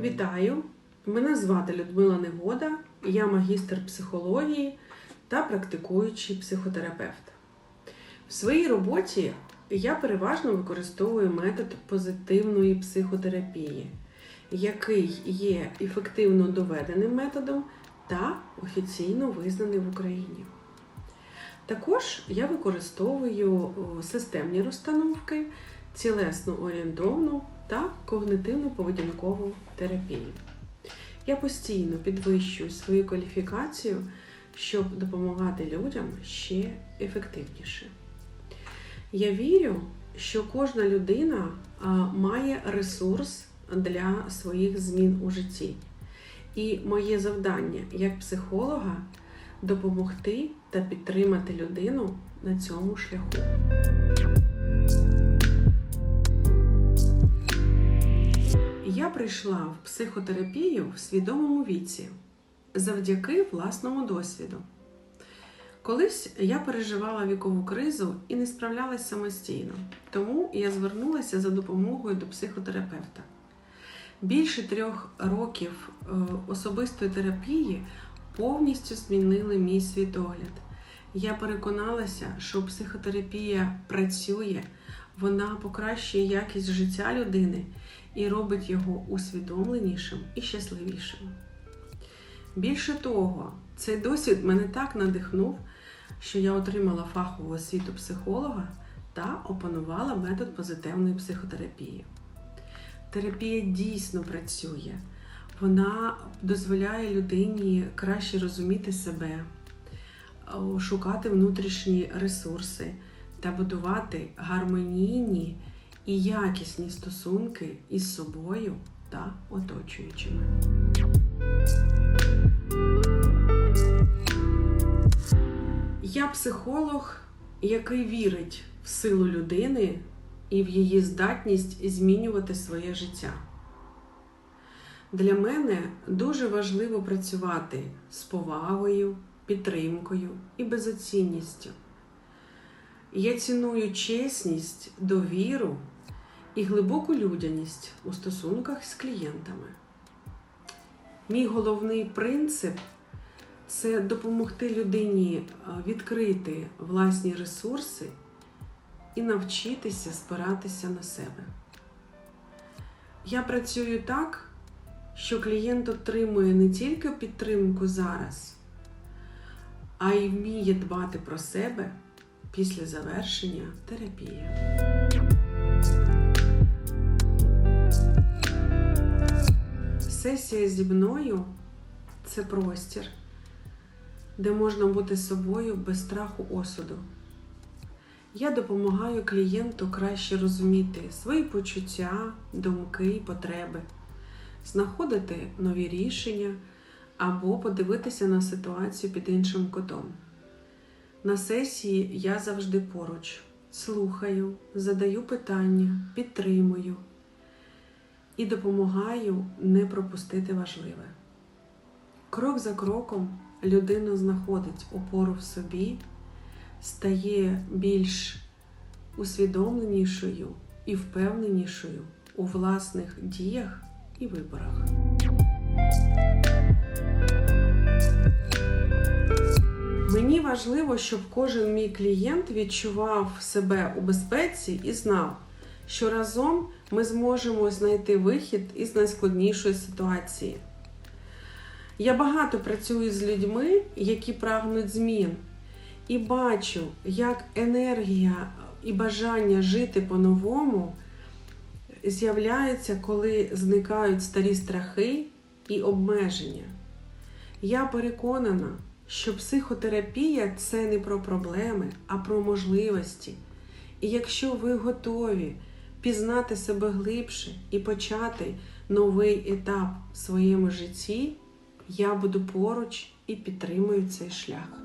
Вітаю! Мене звати Людмила Негода, я магістр психології та практикуючий психотерапевт. В своїй роботі я переважно використовую метод позитивної психотерапії, який є ефективно доведеним методом та офіційно визнаний в Україні. Також я використовую системні розстановки, цілесно орієнтовну та когнитивно-поведінкову терапію. Я постійно підвищую свою кваліфікацію, щоб допомагати людям ще ефективніше. Я вірю, що кожна людина має ресурс для своїх змін у житті. І моє завдання як психолога допомогти та підтримати людину на цьому шляху. Прийшла в психотерапію в свідомому віці завдяки власному досвіду. Колись я переживала вікову кризу і не справлялась самостійно, тому я звернулася за допомогою до психотерапевта. Більше трьох років е, особистої терапії повністю змінили мій світогляд. Я переконалася, що психотерапія працює, вона покращує якість життя людини і робить його усвідомленішим і щасливішим. Більше того, цей досвід мене так надихнув, що я отримала фахову освіту психолога та опанувала метод позитивної психотерапії. Терапія дійсно працює, вона дозволяє людині краще розуміти себе, шукати внутрішні ресурси та будувати гармонійні і якісні стосунки із собою та оточуючими. Я психолог, який вірить в силу людини і в її здатність змінювати своє життя. Для мене дуже важливо працювати з повагою, підтримкою і безоцінністю. Я ціную чесність, довіру і глибоку людяність у стосунках з клієнтами. Мій головний принцип це допомогти людині відкрити власні ресурси і навчитися спиратися на себе. Я працюю так, що клієнт отримує не тільки підтримку зараз, а й вміє дбати про себе після завершення терапії. Сесія зі мною це простір, де можна бути собою без страху осуду. Я допомагаю клієнту краще розуміти свої почуття, думки і потреби, знаходити нові рішення або подивитися на ситуацію під іншим кутом. На сесії я завжди поруч, слухаю, задаю питання, підтримую і допомагаю не пропустити важливе. Крок за кроком людина знаходить опору в собі, стає більш усвідомленішою і впевненішою у власних діях і виборах. Мені важливо, щоб кожен мій клієнт відчував себе у безпеці і знав, що разом ми зможемо знайти вихід із найскладнішої ситуації. Я багато працюю з людьми, які прагнуть змін, і бачу, як енергія і бажання жити по-новому з'являються, коли зникають старі страхи і обмеження. Я переконана, що психотерапія це не про проблеми, а про можливості. І якщо ви готові пізнати себе глибше і почати новий етап в своєму житті, я буду поруч і підтримую цей шлях.